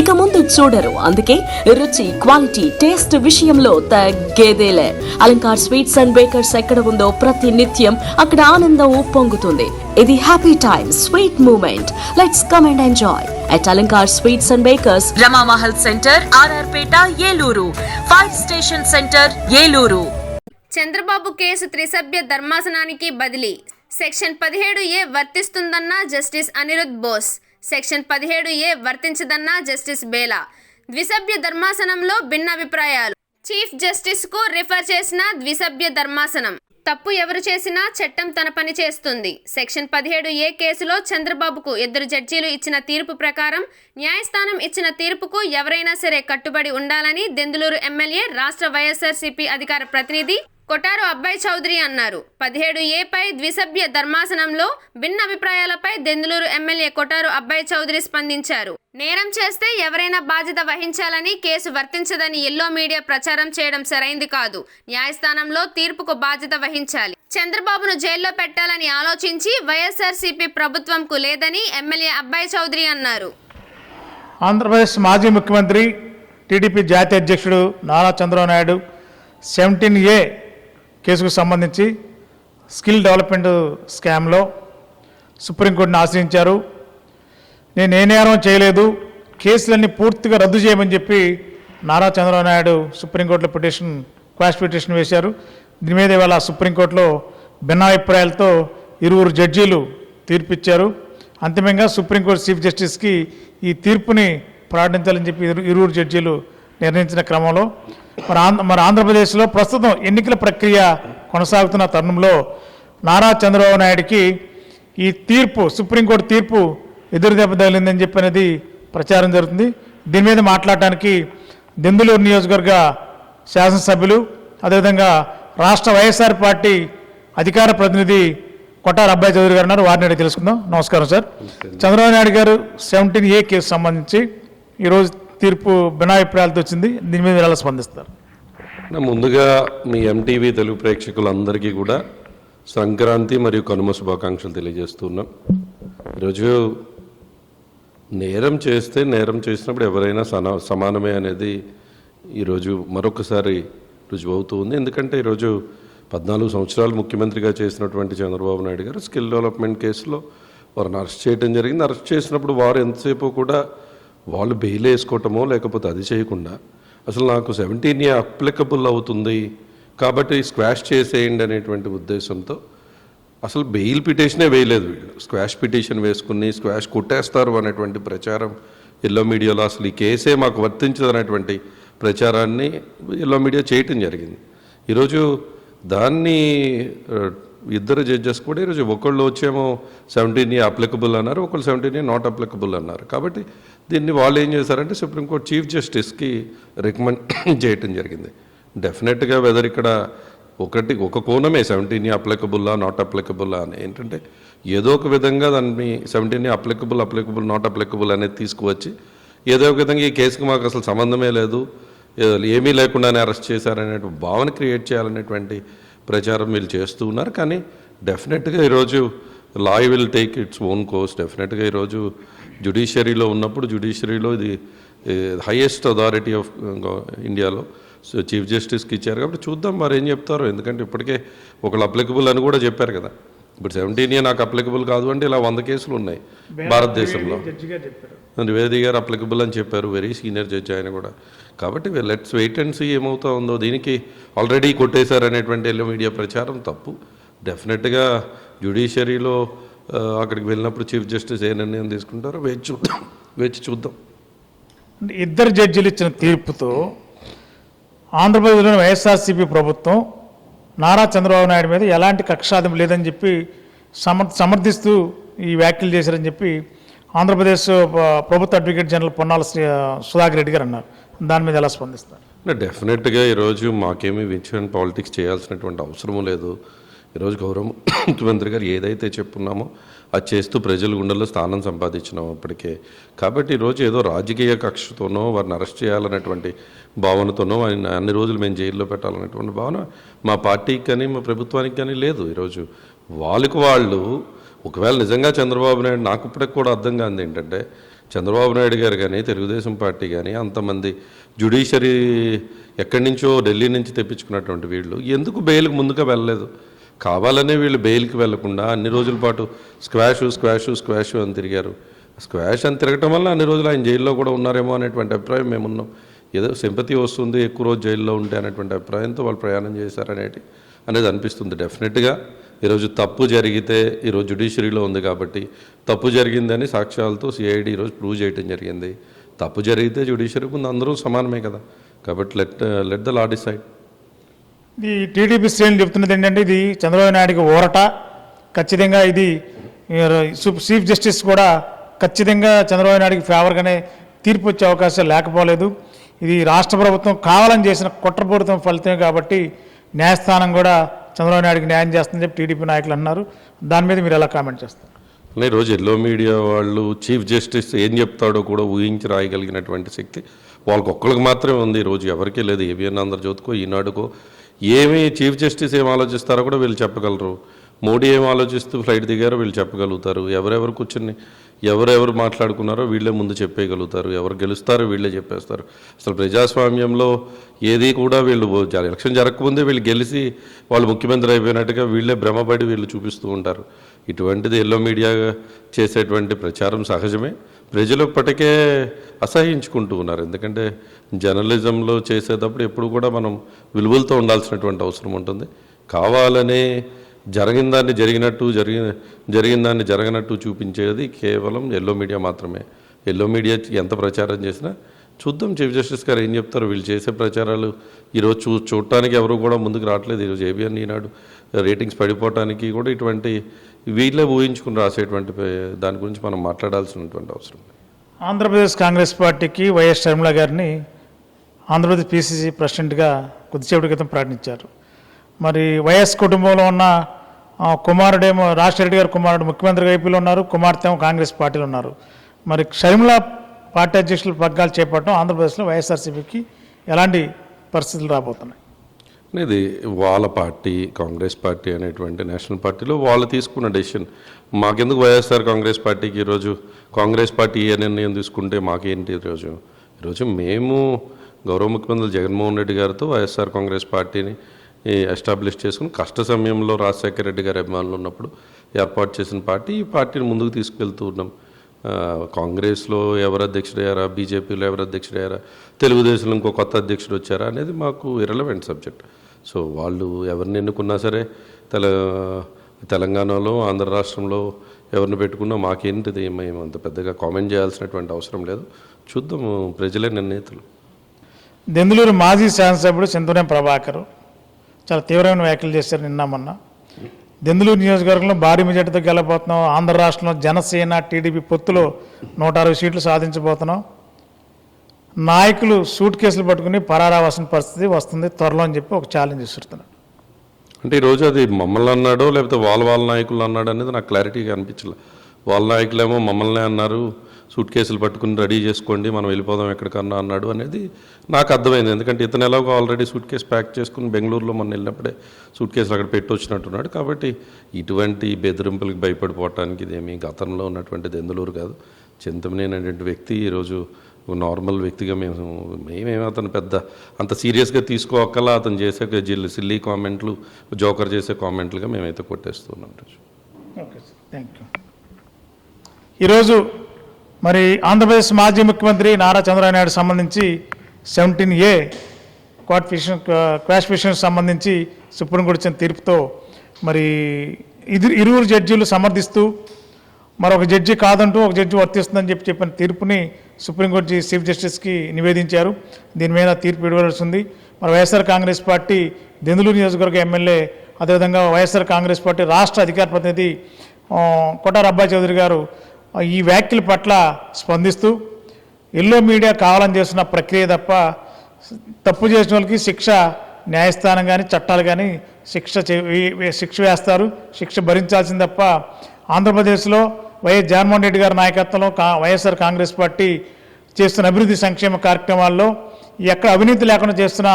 ఇక ముందు చూడరు. అందుకే రుచి క్వాలిటీ టేస్ట్ విషయంలో తగ్గేదేలే. అలంకార్ స్వీట్స్ అండ్ బేకర్స్ ఎక్కడ ఉందో ప్రతి నిత్యం అక్కడ ఆనందం ఉప్పొంగుతుంది. ఇది happy time sweet moment. Let's come and enjoy. At Alankar sweets and bakers Ramamahal centre RR Peta Eluru. Fire station centre Eluru. Chandrababu case త్రిసభ్య ధర్మాసనానికి బదిలీ. సెక్షన్ పదిహేడు ఏ వర్తిస్తుందన్న జస్టిస్ అనిరుద్ బోస్. సెక్షన్ పదిహేడు ఏ వర్తించదన్న జస్టిస్ బేలా. ద్విసభ్య ధర్మాసనంలో భిన్నాభిప్రాయాలు. చీఫ్ జస్టిస్కు రిఫర్ చేసిన ద్విసభ్య ధర్మాసనం. తప్పు ఎవరు చేసినా చట్టం తన పని చేస్తుంది. సెక్షన్ పదిహేడు ఏ కేసులో చంద్రబాబుకు ఇద్దరు జడ్జీలు ఇచ్చిన తీర్పు ప్రకారం న్యాయస్థానం ఇచ్చిన తీర్పుకు ఎవరైనా సరే కట్టుబడి ఉండాలని దెందులూరు ఎమ్మెల్యే రాష్ట్ర వైఎస్ఆర్సీపీ అధికార ప్రతినిధి కొటారు అబ్బాయి చౌదరి అన్నారు. పదిహేడు ఏపై ద్విసభ్య ధర్మాసనంలో భిన్న అభిప్రాయాలపై దెందులూరు ఎమ్మెల్యే కొటారు అబ్బాయి చౌదరి స్పందించారు. నేరం చేస్తే ఎవరైనా బాధ్యత వహించాలని కేసు వర్తించదని ఎల్లో మీడియా ప్రచారం చేయడం సరైంది కాదు. న్యాయస్థానంలో తీర్పుకు బాధ్యత వహించాలి. చంద్రబాబును జైల్లో పెట్టాలని ఆలోచించి వైఎస్ఆర్సీపీ ప్రభుత్వంకు లేదని ఎమ్మెల్యే అబ్బాయి చౌదరి అన్నారు. ఆంధ్రప్రదేశ్ మాజీ ముఖ్యమంత్రి టీడీపీ జాతీయ అధ్యక్షుడు నారా చంద్రబాబు నాయుడు సెవెంటీన్ ఏ కేసుకు సంబంధించి స్కిల్ డెవలప్మెంట్ స్కామ్లో సుప్రీంకోర్టును ఆశ్రయించారు. నేను ఏ నేరం చేయలేదు. కేసులన్నీ పూర్తిగా రద్దు చేయమని చెప్పి నారా చంద్రబాబు నాయుడు సుప్రీంకోర్టులో పిటిషన్ క్వాష్ పిటిషన్ వేశారు. దీని మీద ఇవాళ సుప్రీంకోర్టులో భిన్నాభిప్రాయాలతో ఇరువురు జడ్జీలు తీర్పిచ్చారు. అంతిమంగా సుప్రీంకోర్టు చీఫ్ జస్టిస్కి ఈ తీర్పుని ప్రకటించాలని చెప్పి ఇరువురు జడ్జీలు నిర్ణయించిన క్రమంలో మరి ఆంధ్ర మరి ఆంధ్రప్రదేశ్లో ప్రస్తుతం ఎన్నికల ప్రక్రియ కొనసాగుతున్న తరుణంలో నారా చంద్రబాబు నాయుడికి ఈ తీర్పు సుప్రీంకోర్టు తీర్పు ఎదురు దెబ్బ తగిలిందని చెప్పి అనేది ప్రచారం జరుగుతుంది. దీని మీద మాట్లాడటానికి దెందులూరు నియోజకవర్గ శాసనసభ్యులు అదేవిధంగా రాష్ట్ర వైఎస్ఆర్ పార్టీ అధికార ప్రతినిధి కొట్టారు అబ్బాయి చౌదరి గారు ఉన్నారు. వారిని అడిగి తెలుసుకుందాం. నమస్కారం సార్. చంద్రబాబు నాయుడు గారు సెవెంటీన్ ఏ కేసు సంబంధించి ఈరోజు తీర్పు భిన్నాభిప్రాయాలతో వచ్చింది. దీని మీద ఎలా స్పందిస్తారు. ముందుగా మీ ఎంటీవీ తెలుగు ప్రేక్షకులందరికీ కూడా సంక్రాంతి మరియు కనుమ శుభాకాంక్షలు తెలియజేస్తున్నాం ఈరోజు నేరం చేస్తే నేరం చేసినప్పుడు ఎవరైనా సనా సమానమే అనేది ఈరోజు మరొకసారి రుజువు అవుతుంది ఎందుకంటే ఈరోజు పద్నాలుగు సంవత్సరాలు ముఖ్యమంత్రిగా చేసినటువంటి చంద్రబాబు నాయుడు గారు స్కిల్ డెవలప్మెంట్ కేసులో వారిని అరెస్ట్ చేయడం జరిగింది. అరెస్ట్ చేసినప్పుడు వారు ఎంతసేపు కూడా వాళ్ళు బెయిల్ వేసుకోవటమో లేకపోతే అది చేయకుండా అసలు నాకు సెవెంటీన్ ఏ అప్లికబుల్ అవుతుంది కాబట్టి స్క్వాష్ చేసేయండి అనేటువంటి ఉద్దేశంతో అసలు బెయిల్ పిటిషనే వేయలేదు వీళ్ళు. స్క్వాష్ పిటిషన్ వేసుకుని స్క్వాష్ కొట్టేస్తారు అనేటువంటి ప్రచారం ఎల్లో మీడియాలో అసలు ఈ కేసే మాకు వర్తించదు అనేటువంటి ప్రచారాన్ని ఎల్లో మీడియా చేయటం జరిగింది. ఈరోజు దాన్ని ఇద్దరు జడ్జెస్ కూడా ఈరోజు ఒకళ్ళు వచ్చేమో సెవెంటీన్ ఏ అప్లికబుల్ అన్నారు ఒకళ్ళు సెవెంటీన్ ఏ నాట్ అప్లికబుల్ అన్నారు. కాబట్టి దీన్ని వాళ్ళు ఏం చేశారంటే సుప్రీంకోర్టు చీఫ్ జస్టిస్కి రికమెండ్ చేయటం జరిగింది. డెఫినెట్గా వెదర్ ఇక్కడ ఒకటి ఒక కోణమే సెవెంటీన్ అప్లికబుల్లా నాట్ అప్లికబుల్లా అని. ఏంటంటే ఏదో ఒక విధంగా దాన్ని seventeen applicable applicable not applicable అనేది తీసుకువచ్చి ఏదో ఒక విధంగా ఈ కేసుకి మాకు అసలు సంబంధమే లేదు ఏమీ లేకుండానే అరెస్ట్ చేశారనే భావన క్రియేట్ చేయాలనేటువంటి ప్రచారం వీళ్ళు చేస్తూ ఉన్నారు. కానీ డెఫినెట్గా ఈరోజు law will take its own course. డెఫినెట్గా ఈరోజు జుడిషియరీలో ఉన్నప్పుడు జుడిషియరీలో ఇది హైయెస్ట్ అథారిటీ ఆఫ్ ఇండియాలో. సో చీఫ్ జస్టిస్కి ఇచ్చారు కాబట్టి చూద్దాం మరి ఏం చెప్తారో. ఎందుకంటే ఇప్పటికే ఒకళ్ళు అప్లికబుల్ అని కూడా చెప్పారు కదా. ఇప్పుడు సెవెంటీన్ ఇయర్ నాకు అప్లికబుల్ కాదు అంటే ఇలా వంద కేసులు ఉన్నాయి భారతదేశంలో. ద్వివేది గారు అప్లికబుల్ అని చెప్పారు. వెరీ సీనియర్ జడ్జి ఆయన కూడా. కాబట్టి లెట్స్ వెయిట్ అండ్ సీ ఏమవుతా ఉందో. దీనికి ఆల్రెడీ కొట్టేశారు అనేటువంటి ఎల్లో మీడియా ప్రచారం తప్పు. డెఫినెట్గా జ్యుడిషియరీలో అక్కడికి వెళ్ళినప్పుడు చీఫ్ జస్టిస్ ఏ నిర్ణయం తీసుకుంటారో వేచి చూద్దాం వేచి చూద్దాం. ఇద్దరు జడ్జిలు ఇచ్చిన తీర్పుతో ఆంధ్రప్రదేశ్లోని వైఎస్ఆర్సీపీ ప్రభుత్వం నారా చంద్రబాబు నాయుడు మీద ఎలాంటి కక్షాదం లేదని చెప్పి సమర్ సమర్థిస్తూ ఈ వ్యాఖ్యలు చేశారని చెప్పి ఆంధ్రప్రదేశ్ ప్రభుత్వ అడ్వకేట్ జనరల్ పొన్నాల శ్రీ సుధాకర్ రెడ్డి గారు అన్నారు. దాని మీద ఎలా స్పందిస్తారు? డెఫినెట్గా ఈరోజు మాకేమీ వించన్ పాలిటిక్స్ చేయాల్సినటువంటి అవసరము లేదు. ఈరోజు గౌరవ ముఖ్యమంత్రి గారు ఏదైతే చెప్పున్నామో అది చేస్తూ ప్రజల గుండెల్లో స్థానం సంపాదించినాం అప్పటికే. కాబట్టి ఈరోజు ఏదో రాజకీయ కక్షతోనో వారిని అరెస్ట్ చేయాలనేటువంటి భావనతోనో ఆయన అన్ని రోజులు మేము జైల్లో పెట్టాలనేటువంటి భావన మా పార్టీకి కానీ మా ప్రభుత్వానికి కానీ లేదు ఈరోజు. వాళ్ళకు వాళ్ళు ఒకవేళ నిజంగా చంద్రబాబు నాయుడు నాకు ఇప్పటికి కూడా అర్థం కాదు ఏంటంటే చంద్రబాబు నాయుడు గారు కానీ తెలుగుదేశం పార్టీ కానీ అంతమంది జుడిషియరీ ఎక్కడి నుంచో ఢిల్లీ నుంచి తెప్పించుకున్నటువంటి వీళ్ళు ఎందుకు బెయిల్కి ముందుగా వెళ్ళలేదు? కావాలనే వీళ్ళు బెయిల్కి వెళ్ళకుండా అన్ని రోజుల పాటు స్క్వాష్ స్క్వాష్ స్క్వాష్ అని తిరిగారు. స్క్వాష్ అని తిరగటం వల్ల అన్ని రోజులు ఆయన జైల్లో కూడా ఉన్నారేమో అనేటువంటి అభిప్రాయం మేమున్నాం. ఏదో సింపతి వస్తుంది ఎక్కువ రోజు జైల్లో ఉంటే అనేటువంటి అభిప్రాయంతో వాళ్ళు ప్రయాణం చేశారనేటి అనేది అనిపిస్తుంది డెఫినెట్గా. ఈరోజు తప్పు జరిగితే ఈరోజు జుడిషియరీలో ఉంది కాబట్టి తప్పు జరిగిందని సాక్ష్యాలతో సిఐడి ఈరోజు ప్రూవ్ చేయడం జరిగింది. తప్పు జరిగితే జ్యుడిషియరీ ముందు అందరూ సమానమే కదా. కాబట్టి let let the law decide ఈ టీడీపీ శ్రేణులు చెప్తున్నది ఏంటంటే ఇది చంద్రబాబు నాయుడికి ఊరట. ఖచ్చితంగా ఇది చీఫ్ జస్టిస్ కూడా ఖచ్చితంగా చంద్రబాబు నాయుడికి ఫేవర్గానే తీర్పు వచ్చే అవకాశం లేకపోలేదు. ఇది రాష్ట్ర ప్రభుత్వం కావాలని చేసిన కుట్రపూరితం ఫలితమే కాబట్టి న్యాయస్థానం కూడా చంద్రబాబు నాయుడికి న్యాయం చేస్తుందని చెప్పి టీడీపీ నాయకులు అన్నారు. దాని మీద మీరు ఎలా కామెంట్ చేస్తారు? అలా రోజు ఎల్లో మీడియా వాళ్ళు చీఫ్ జస్టిస్ ఏం చెప్తాడో కూడా ఊహించి రాయగలిగినటువంటి శక్తి వాళ్ళకి ఒక్కరికి మాత్రమే ఉంది. ఈరోజు ఎవరికీ లేదు. ఏబిఎన్ ఆంధ్రజ్యోతికో ఈనాడుకో. ఏమి చీఫ్ జస్టిస్ ఏం ఆలోచిస్తారో కూడా వీళ్ళు చెప్పగలరు. మోడీ ఏం ఆలోచిస్తూ ఫ్లైట్ దిగారో వీళ్ళు చెప్పగలుగుతారు. ఎవరెవరు కూర్చుని ఎవరెవరు మాట్లాడుకున్నారో వీళ్ళే ముందు చెప్పేయగలుగుతారు. ఎవరు గెలుస్తారో వీళ్ళే చెప్పేస్తారు. అసలు ప్రజాస్వామ్యంలో ఏది కూడా వీళ్ళు ఎలక్షన్ జరగకముందే వీళ్ళు గెలిచి వాళ్ళు ముఖ్యమంత్రి అయిపోయినట్టుగా వీళ్ళే భ్రమపడి వీళ్ళు చూపిస్తూ ఉంటారు. ఇటువంటిది ఎల్లో మీడియా చేసేటువంటి ప్రచారం సహజమే. ప్రజలు ఇప్పటికే అసహించుకుంటూ ఉన్నారు. ఎందుకంటే జర్నలిజంలో చేసేటప్పుడు ఎప్పుడు కూడా మనం విలువలతో ఉండాల్సినటువంటి అవసరం ఉంటుంది. కావాలనే జరిగిన దాన్ని జరిగినట్టు జరిగిన జరిగిన దాన్ని జరగనట్టు చూపించేది కేవలం ఎల్లో మీడియా మాత్రమే. ఎల్లో మీడియా ఎంత ప్రచారం చేసినా చూద్దాం చీఫ్ జస్టిస్ గారు ఏం చెప్తారు. వీళ్ళు చేసే ప్రచారాలు ఈరోజు చూ చూడటానికి ఎవరు కూడా ముందుకు రావట్లేదు. ఈరోజు ఏబిఎన్ ఈనాడు రేటింగ్స్ పడిపోవటానికి కూడా ఇటువంటి వీళ్ళే ఊహించుకుని రాసేటువంటి దాని గురించి మనం మాట్లాడాల్సినటువంటి అవసరం ఆంధ్రప్రదేశ్ కాంగ్రెస్ పార్టీకి వైఎస్ షర్మిల గారిని ఆంధ్రప్రదేశ్ పిసిసి ప్రెసిడెంట్గా కొద్దిసేపటి క్రితం ప్రకటించారు. మరి వైఎస్ కుటుంబంలో ఉన్న కుమారుడేమో రాజశేఖర గారు కుమారుడు ముఖ్యమంత్రి వైపులో ఉన్నారు కుమార్తె ఏమో కాంగ్రెస్ పార్టీలో ఉన్నారు. మరి షర్మిల పార్టీ అధ్యక్షులు పగ్గాలు చేపట్టడం ఆంధ్రప్రదేశ్లో వైఎస్ఆర్సీపీకి ఎలాంటి పరిస్థితులు రాబోతున్నాయి? ఇది వాళ్ళ పార్టీ కాంగ్రెస్ పార్టీ అనేటువంటి నేషనల్ పార్టీలో వాళ్ళు తీసుకున్న డెసిషన్. మాకెందుకు వైఎస్ఆర్ కాంగ్రెస్ పార్టీకి ఈరోజు కాంగ్రెస్ పార్టీ ఏ నిర్ణయం తీసుకుంటే మాకేంటి ఈరోజు? ఈరోజు మేము గౌరవ ముఖ్యమంత్రి జగన్మోహన్ రెడ్డి గారితో వైఎస్ఆర్ కాంగ్రెస్ పార్టీని ఎస్టాబ్లిష్ చేసుకుని కష్ట సమయంలో రాజశేఖర రెడ్డి గారి అభిమానులు ఉన్నప్పుడు ఏర్పాటు చేసిన పార్టీ ఈ పార్టీని ముందుకు తీసుకెళ్తూ ఉన్నాం. కాంగ్రెస్లో ఎవరు అధ్యక్షుడయ్యారా బీజేపీలో ఎవరు అధ్యక్షుడయ్యారా తెలుగుదేశంలో ఇంకో కొత్త అధ్యక్షుడు వచ్చారా అనేది మాకు ఇరలవెంట్ సబ్జెక్ట్ సో వాళ్ళు ఎవరిని ఎన్నుకున్నా సరే తెల తెలంగాణలో ఆంధ్ర రాష్ట్రంలో ఎవరిని పెట్టుకున్నా మాకేంటిది మేము అంత పెద్దగా కామెంట్ చేయాల్సినటువంటి అవసరం లేదు. చూద్దాము ప్రజలే నిర్ణేతలు. దెందులూరు మాజీ శాసనసభ్యుడు చింతనేం ప్రభాకర్ చాలా తీవ్రమైన వ్యాఖ్యలు చేశారు నిన్న మొన్న. దెందులూరు నియోజకవర్గంలో భారీ మెజార్టీతో గెలబోతున్నాం ఆంధ్ర రాష్ట్రంలో జనసేన టీడీపీ పొత్తులో నూట అరవై సీట్లు సాధించబోతున్నాం. నాయకులు సూట్ కేసులు పట్టుకుని పరారావాల్సిన పరిస్థితి వస్తుంది. త్వరలో అని చెప్పి ఒక ఛాలెంజ్ ఇస్తున్నాడు అంటే ఈరోజు అది మమ్మల్ని అన్నాడో లేకపోతే వాళ్ళ వాళ్ళ నాయకులు అన్నాడు అనేది నాకు క్లారిటీగా అనిపించలే. వాళ్ళ నాయకులేమో మమ్మల్ని అన్నారు. సూట్ కేసులు పట్టుకుని రెడీ చేసుకోండి మనం వెళ్ళిపోదాం ఎక్కడికన్నా అన్నాడు అనేది నాకు అర్థమైంది. ఎందుకంటే ఇతను ఎలాగో ఆల్రెడీ సూట్ కేసు ప్యాక్ చేసుకుని బెంగళూరులో మొన్న వెళ్ళినప్పుడే సూట్ కేసులు అక్కడ పెట్టి వచ్చినట్టున్నాడు కాబట్టి ఇటువంటి బెదిరింపులకు భయపడిపోవటానికి ఇదేమి గతంలో ఉన్నటువంటి దెందులూరు కాదు. చింతమనేని అనేటువంటి వ్యక్తి ఈరోజు నార్మల్ వ్యక్తిగా మేము మేమేమో అతను పెద్ద అంత సీరియస్గా తీసుకోకలా అతను చేసే జిల్లు సిల్లీ కామెంట్లు జోకర్ చేసే కామెంట్లుగా మేమైతే కొట్టేస్తున్నాం ఓకే సార్ థ్యాంక్ యూ ఈరోజు మరి ఆంధ్రప్రదేశ్ మాజీ ముఖ్యమంత్రి నారా చంద్రబాబు నాయుడు సంబంధించి seventeen A quash petition quash petition సంబంధించి సుప్రీంకోర్టు ఇచ్చిన తీర్పుతో మరి ఇది ఇరువురు జడ్జీలు సమర్థిస్తూ మరొక జడ్జి కాదంటూ ఒక జడ్జి వర్తిస్తుందని చెప్పి చెప్పిన తీర్పుని సుప్రీంకోర్టు చీఫ్ జస్టిస్కి నివేదించారు. దీని మీద తీర్పు ఇవ్వాల్సింది మరి వైఎస్ఆర్ కాంగ్రెస్ పార్టీ దెందులూరు నియోజకవర్గ ఎమ్మెల్యే అదేవిధంగా వైఎస్ఆర్ కాంగ్రెస్ పార్టీ రాష్ట్ర అధికార ప్రతినిధి ఆ, అబ్బాయి చౌదరి గారు ఈ వ్యాఖ్యల పట్ల స్పందిస్తూ ఎల్లో మీడియా కావాలని చేస్తున్న ప్రక్రియ తప్ప తప్పు చేసిన వాళ్ళకి శిక్ష న్యాయస్థానం కానీ చట్టాలు కానీ శిక్ష చే- శిక్ష వేస్తారు శిక్ష భరించాల్సింది తప్ప ఆంధ్రప్రదేశ్లో వైఎస్ జగన్మోహన్ రెడ్డి గారి నాయకత్వంలో కా వైఎస్ఆర్ కాంగ్రెస్ పార్టీ చేస్తున్న అభివృద్ధి సంక్షేమ కార్యక్రమాల్లో ఎక్కడ అవినీతి లేకుండా చేస్తున్న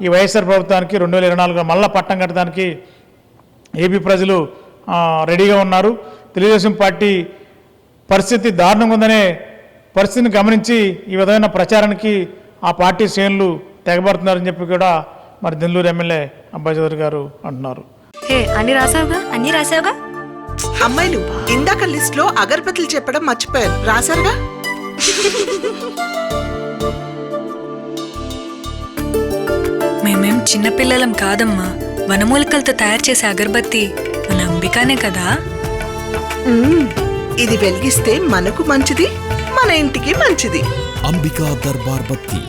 ఈ వైఎస్ఆర్ ప్రభుత్వానికి రెండు వేల ఇరవై నాలుగులో మళ్ళా పట్టం కట్టడానికి ఏపీ ప్రజలు రెడీగా ఉన్నారు. తెలుగుదేశం పార్టీ పరిస్థితి దారుణంగా ఉందనే పరిస్థితిని గమనించి ఈ విధమైన ప్రచారానికి ఆ పార్టీ శ్రేణులు తెగబడుతున్నారని చెప్పి కూడా మరి దెల్లూరు ఎమ్మెల్యే అబ్బాయి చౌదరి గారు అంటున్నారు. హే అన్ని రాసావుగా? అన్ని రాసావుగా? అమ్మాయిలు ఇందాక లిస్ట్లో అగరబత్తులు చెప్పడం మర్చిపోయారు. రాశారుగా మేమేం చిన్నపిల్లలం కాదమ్మా. వనమూలికలతో తయారు చేసే అగరబత్తి మన అంబికానే కదా? ఇది వెలిగిస్తే మనకు మంచిది మన ఇంటికి మంచిది. అంబికా దర్బార్ బత్తి.